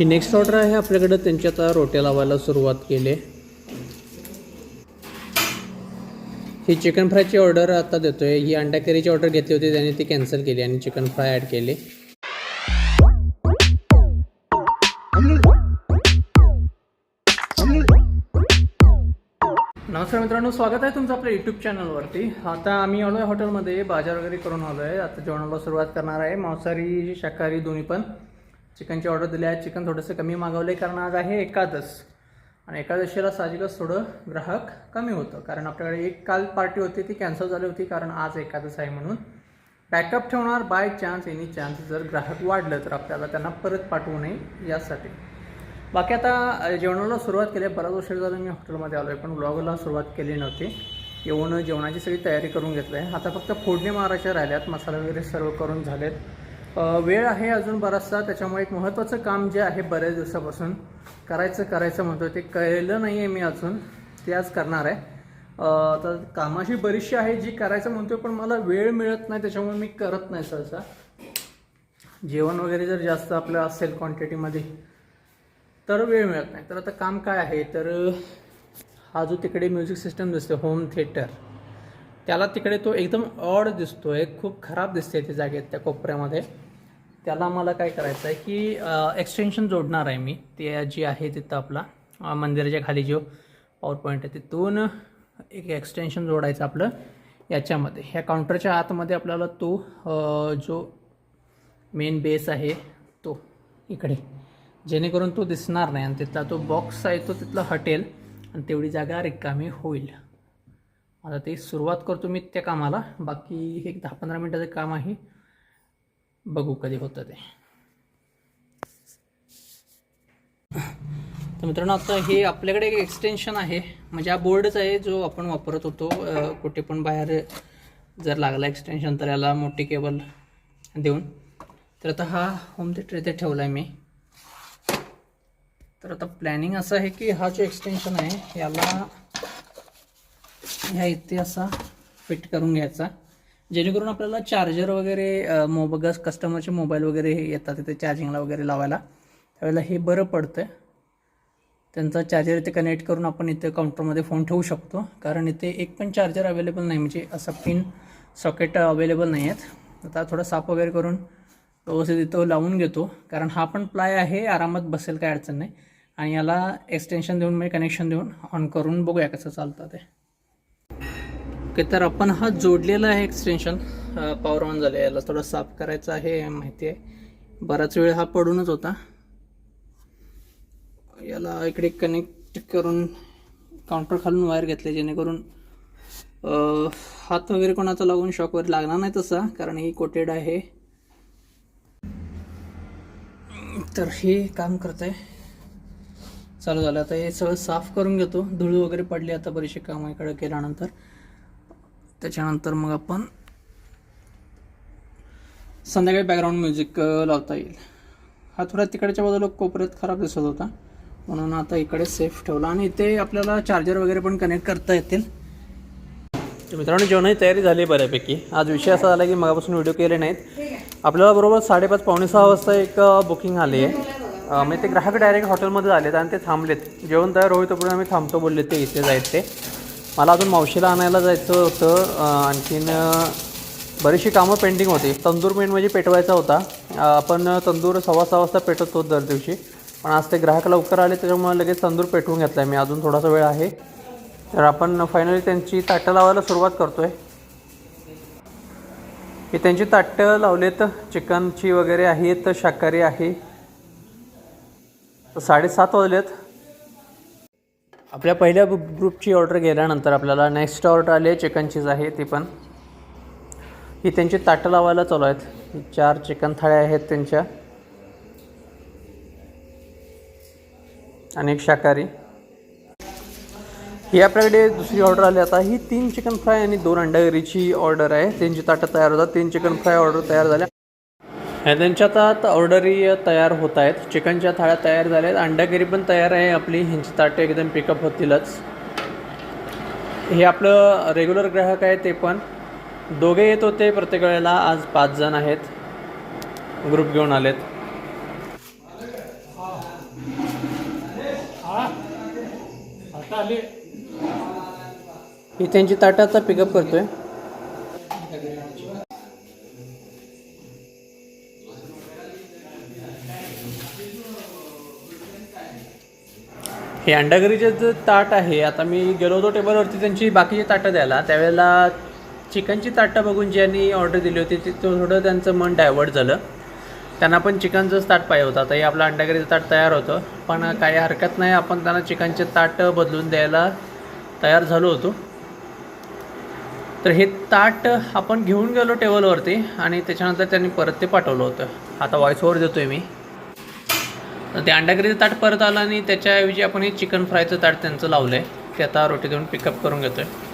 ही next order आहे. आपल्याकडं त्यांची आता रोट्या लावायला सुरुवात केली. ही चिकन फ्रायची ऑर्डर आता देतोय. ही अंडा करीची ऑर्डर घेतली होती त्यांनी ती कॅन्सल केली आणि चिकन फ्राय ॲड केली. नमस्कार मित्रांनो स्वागत आहे तुमचं आपल्या यूट्यूब चॅनलवरती आता आम्ही आलो आहे हॉटेलमध्ये बाजार वगैरे करून आलो आहे आता जेवणाला सुरुवात करणार आहे. मांसाहारी शाकाहारी दोन्ही पण. चिकनची ऑर्डर दिली आहे. चिकन थोडंसं कमी मागवलं आहे कारण आज आहे एकादश आणि एकादशीला साहजिकच थोडं ग्राहक कमी होतं. कारण आपल्याकडे एक काल पार्टी होती ती कॅन्सल झाली होती कारण आज एकादश आहे म्हणून. बॅकअप ठेवणार बाय चान्स एनी चान्स जर ग्राहक वाढलं तर आपल्याला त्यांना परत पाठवू नये यासाठी. बाकी आता जेवणाला सुरुवात केली आहे. बराच उशीर झाला मी हॉटेलमध्ये आलो आहे पण ब्लॉगला सुरुवात केली नव्हती. येऊन जेवणाची सगळी तयारी करून घेतली आहे. आता फक्त फोडणी मारायच्या राहिल्यात. मसाला वगैरे सर्व करून झालेत. वेळ आहे अजून बराचसा त्याच्यामुळे एक महत्त्वाचं काम जे आहे बऱ्याच दिवसापासून करायचं करायचं म्हणतो ते कळलं नाही आहे मी अजून ते आज करणार आहे. तर कामाशी बरीचशी आहे जी करायचं म्हणतो पण मला वेळ मिळत नाही त्याच्यामुळे मी करत नाही सहसा. जेवण वगैरे जर जास्त आपलं असेल क्वांटिटीमध्ये तर वेळ मिळत नाही. तर आता काम काय आहे? तर हा जो तिकडे म्युझिक सिस्टम दिसतो होम थिएटर त्याला तिकडे तो एकदम ऑड दिसतो आहे खूप खराब दिसते त्या जागेत त्या कोपऱ्यामध्ये. त्याला मला काय करायचं आहे की एक्सटेन्शन जोडणार आहे मी. ते जी आहे तिथं आपला मंदिराच्या खाली जो पॉवर पॉईंट आहे तिथून एक एक्सटेन्शन जोडायचं आपलं याच्यामध्ये. ह्या काउंटरच्या आतमध्ये आपल्याला तो जो मेन बेस आहे तो इकडे. जेणेकरून तो दिसणार नाही आणि तिथला तो बॉक्स आहे तो तिथला हटेल आणि तेवढी जागा रिकामी होईल. आता ते सुरुवात करतो मी त्या कामाला. बाकी एक दहा पंधरा मिनटाचं काम आहे. बघू कधी होतं ते. तर मित्रांनो आता हे आपल्याकडे एक एक्सटेन्शन आहे. म्हणजे हा बोर्डच आहे जो आपण वापरत होतो. कुठे पण बाहेर जर लागला एक्सटेन्शन तर याला मोठी केबल देऊन. तर आता हा होम थिएटर इथे ठेवला आहे मी. तर आता प्लॅनिंग असं आहे की हा जो एक्सटेन्शन आहे याला ह्या इथे असा फिट करून घ्यायचा. जेणेकरून आपल्याला चार्जर वगैरे मोबगस कस्टमरचे मोबाईल वगैरे हे येतात तिथे चार्जिंगला वगैरे लावायला. त्यावेळेला हे बरं पडतं त्यांचा चार्जर इथे कनेक्ट करून आपण इथे काउंटरमध्ये फोन ठेवू शकतो. कारण इथे एक पण चार्जर अवेलेबल नाही. म्हणजे असं पिन सॉकेट अवेलेबल नाही आहेत. आता थोडं साफ वगैरे करून व्यवस्थित इथं लावून घेतो. कारण हा पण प्लाय आहे. आरामात बसेल काय अडचण नाही. आणि याला एक्सटेन्शन देऊन म्हणजे कनेक्शन देऊन ऑन करून बघूया कसं चालतं ते. ओके तर आपण हा जोडलेला आहे एक्सटेन्शन पॉवर ऑन झाले याला थोडं साफ करायचं आहे माहिती आहे. बराच वेळ हा पडूनच होता. याला इकडे कनेक्ट करून काउंटर खालून वायर घेतले जेणेकरून हात वगैरे कोणाचा लागून शॉक वगैरे लागणार नाही तसा कारण ही कोटेड आहे. तर हे काम करत आहे चालू झालं. आता हे सगळं साफ करून घेतो. धूळ वगैरे पडली आता बरीचशी कामं इकडे केल्यानंतर. त्याच्यानंतर मग आपण संध्याकाळी बॅकग्राऊंड म्युझिक लावता येईल. हा थोडा तिकडच्या बाजूला कोपऱ्यात खराब दिसत होता. म्हणून आता इकडे सेफ ठेवला आणि इथे आपल्याला चार्जर वगैरे पण कनेक्ट करता येतील. मित्रांनो जेवणाची तयारी झाली बऱ्यापैकी. आज विषय असा झाला की मगापासून व्हिडिओ केले नाहीत. आपल्याला बरोबर साडेपाच पावणे सहा वाजता एक बुकिंग आली आहे. मी म्हणजे ते ग्राहक डायरेक्ट हॉटेलमध्ये आलेत आणि ते थांबलेत. जेवण तयार होईतोपर्यंत आम्ही थांबतो बोलले ते इथे जायचे. ते मला अजून मावशीला आणायला जायचं होतं आणखीन बरीचशी कामं पेंडिंग होती. तंदूर मेन म्हणजे पेटवायचा होता. आपण तंदूर सव्वा सहा वाजता पेटवतो दर दिवशी. पण आज ते ग्राहक लवकर आले त्याच्यामुळे लगेच तंदूर पेटवून घेतला आहे मी. अजून थोडासा वेळ आहे. तर आपण फायनली त्यांची ताटं लावायला सुरुवात करतो आहे मी त्यांची ताटं लावलेत. चिकनची वगैरे आहेत शाकाहारी आहे. साडेसात वाजलेत. आपल्या पहिल्या ग्रुप ग्रुपची ऑर्डर गेल्यानंतर आपल्याला नेक्स्ट ऑर्डर आली आहे चिकनचीच आहे ती पण. ही त्यांची ताटं लावायला चालू आहेत. चार चिकन थाळ्या आहेत त्यांच्या. आणि एक शाकाहारी. ही आपल्याकडे दुसरी ऑर्डर आली. आता ही तीन चिकन फ्राय आणि दोन अंडागरीची ऑर्डर आहे. त्यांची ताटं तयार होतात. तीन चिकन फ्राय ऑर्डर तयार झाल्या. त्यांच्या आता ऑर्डरी तयार होत आहेत. चिकनच्या थाळ्या तयार झाल्या आहेत अंडागिरी पण तयार आहे. आपली ह्यांची ताटे एकदम पिकअप होतीलच. हे आपलं रेग्युलर ग्राहक आहे ते पण. दोघे येत होते प्रत्येक वेळेला. आज पाच जण आहेत. ग्रुप घेऊन आलेत. ही. त्यांची ताटाचा आता पिकअप करतोय. हे अंडागरीचे जे ताट आहे आता मी गेलो होतो टेबलवरती त्यांची बाकीची ताटं द्यायला. त्यावेळेला चिकनची ताटं बघून ज्यांनी ऑर्डर दिली होती ते थोडं त्यांचं मन डायवर्ट झालं. त्यांना पण चिकनचंच ताट पाहिजे होतं. आता हे आपलं अंडागरीचं ताट तयार होतं. पण काही हरकत नाही आपण त्यांना चिकनचे ताट बदलून द्यायला तयार झालो होतो. तर हे ताट आपण घेऊन गेलो टेबलवरती आणि त्याच्यानंतर त्यांनी परत ते पाठवलं होतं. आता व्हॉइस ओव्हर आहे मी. ते अंडागरीचं ताट परत आलं आणि त्याच्याऐवजी आपण हे चिकन फ्रायचं ताट त्यांचं लावलं आहे ते आता रोटी देऊन पिकअप करून घेतो आहे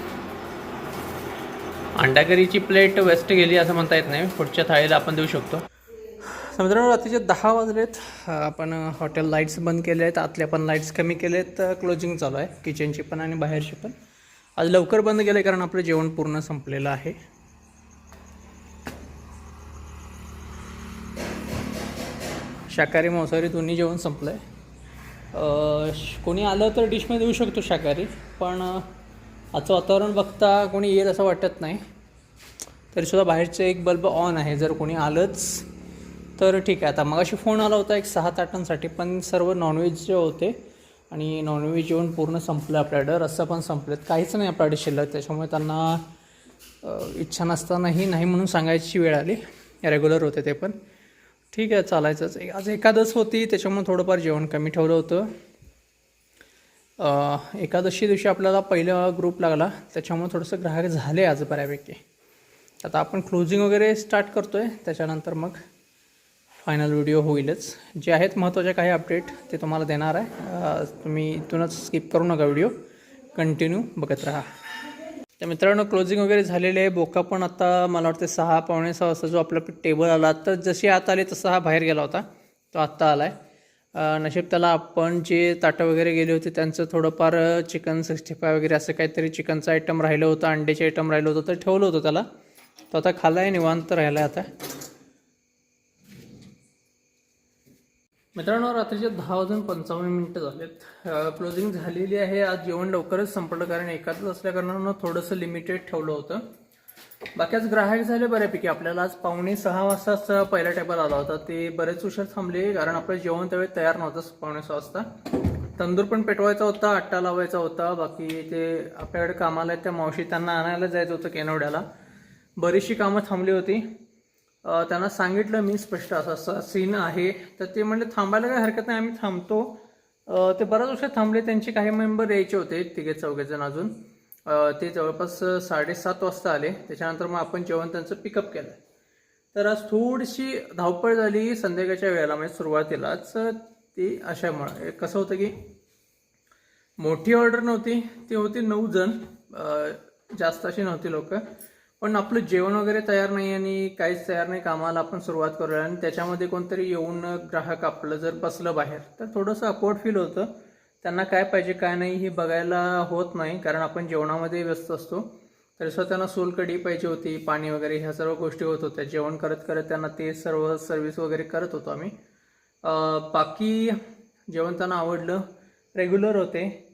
अंडागरीची प्लेट वेस्ट गेली असं म्हणता येत नाही. पुढच्या थाळीला आपण देऊ शकतो. समजा मित्रांनो रात्रीचे दहा वाजलेत. आपण हॉटेल लाईट्स बंद केले आहेत आतल्या पण लाईट्स कमी केले आहेत क्लोजिंग चालू आहे. किचनची पण आणि बाहेरची पण. आज लवकर बंद केलं कारण आपलं जेवण पूर्ण संपलेलं आहे. शाकाहारी मांसाहारी दोन्ही जेवण संपलं आहे कोणी आलं तर डिशमध्ये देऊ शकतो शाकाहारी पण आजचं वातावरण बघता कोणी येईल असं वाटत नाही. तरीसुद्धा बाहेरचे एक बल्ब ऑन आहे. जर कोणी आलंच तर ठीक आहे. आता मगाशी फोन आला होता एक सहा ताटांसाठी पण सर्व नॉनव्हेज जे होते. आणि नॉनव्हेज जेवण पूर्ण संपलं आपल्याकडं रस्सा पण संपलेत. काहीच नाही आपल्याकडे शिल्लक. त्याच्यामुळे त्यांना इच्छा नसतानाही नाही म्हणून सांगायची वेळ आली. रेग्युलर होते ते पण. ठीक आहे चालायचंच. एक- आज एकादश होती त्याच्यामुळे थोडंफार जेवण कमी ठेवलं होतं. एकादशी दिवशी आपल्याला पहिला ग्रुप लागला त्याच्यामुळे थोडंसं ग्राहक झाले आज बऱ्यापैकी. आता आपण क्लोजिंग वगैरे स्टार्ट करतो आहे त्याच्यानंतर मग फायनल व्हिडिओ होईलच. जे आहेत महत्त्वाचे काही अपडेट ते तुम्हाला देणार आहे. तुम्ही इथूनच स्किप करू नका व्हिडिओ कंटिन्यू बघत राहा. तर मित्रांनो क्लोजिंग वगैरे झालेले आहे. बोका पण आता मला वाटतं सहा पावणे सहा वाजता जो आपला टेबल आला तर जशी आत आले तसा हा बाहेर गेला होता. तो आत्ता आला आहे नशीब त्याला आपण जे ताटं वगैरे गेले होते त्यांचं थोडंफार चिकन सिक्स्टी फाय वगैरे असं काहीतरी चिकनचं आयटम राहिलं होतं अंड्याचे आयटम राहिलं होतं तर ठेवलं होतं त्याला. तो आता खाला आहे निवांत राहिला आहे आता. मित्रांनो रात्रीचे दहा वाजून पंचावन्न मिनटं झालेत. क्लोजिंग झालेली आहे. आज जेवण लवकरच संपलं कारण एकाच असल्याकारणानं थोडंसं लिमिटेड ठेवलं होतं. बाकी आज ग्राहक झाले बऱ्यापैकी. आपल्याला आज पावणे सहा वाजताच पहिला टेबल आला होता. ते बरेच उशीर थांबले कारण आपलं जेवण त्यावेळी तयार नव्हतं पावणे सहा वाजता. तंदूर पण पेटवायचा होता आट्टा लावायचा होता. बाकी ते आपल्याकडे कामाला आहेत त्या मावशी त्यांना आणायला जायचं होतं केनवड्याला. बरीचशी कामं थांबली होती. त्यांना सांगितलं मी स्पष्ट असं असं सीन आहे. तर ते म्हणले थांबायला काही हरकत नाही आम्ही थांबतो. ते बराच वर्ष थांबले त्यांचे काही मेंबर यायचे होते तिघे चौघे जण अजून ते जवळपास साडेसात वाजता आले. त्याच्यानंतर मग आपण जेवण त्यांचं पिकअप केलं. तर आज थोडीशी धावपळ झाली संध्याकाळच्या वेळेला म्हणजे सुरुवातीलाच. ती अशामुळे कसं होतं की मोठी ऑर्डर नव्हती ती होती नऊ जण. जास्त अशी नव्हती लोक. पण आपलं जेवण वगैरे तयार नाही आणि काहीच तयार नाही कामाला आपण सुरुवात करूया. आणि त्याच्यामध्ये कोणतरी येऊन ग्राहक आपलं जर बसलं बाहेर तर थोडंसं अकवर्ड फील होतं. त्यांना काय पाहिजे काय नाही हे बघायला होत नाही कारण आपण जेवणामध्ये व्यस्त असतो. तरी सुद्धा त्यांना सोलकढी पाहिजे होती पाणी वगैरे ह्या सर्व गोष्टी होत होत्या. जेवण करत करत त्यांना ते सर्व सर्व्हिस वगैरे करत होतो आम्ही. बाकी जेवण त्यांना आवडलं रेग्युलर होते.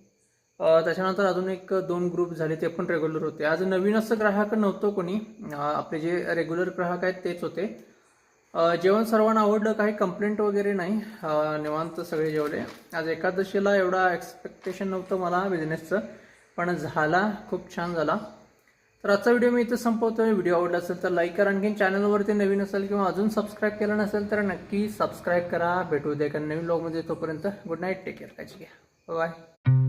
त्याच्यानंतर अजून एक दोन ग्रुप झाले ते पण रेग्युलर होते. आज नवीन असं ग्राहक नव्हतं कोणी. आपले जे रेग्युलर ग्राहक आहेत तेच होते. जेवण सर्वांना आवडलं काही कंप्लेंट वगैरे नाही. निवांत सगळे जेवले. आज एकादशीला एवढा एक्सपेक्टेशन नव्हतं मला बिझनेसचं पण झाला खूप छान झाला. तर आजचा व्हिडिओ मी इथं संपवतो व्हिडिओ आवडला असेल तर लाईक करा. आणखी चॅनलवरती नवीन असेल किंवा अजून सबस्क्राईब केलं नसेल तर नक्की सबस्क्राईब करा. भेटू द्या कारण नवीन ब्लॉगमध्ये तोपर्यंत. गुड नाईट टेक केअर काळजी घ्या. बाय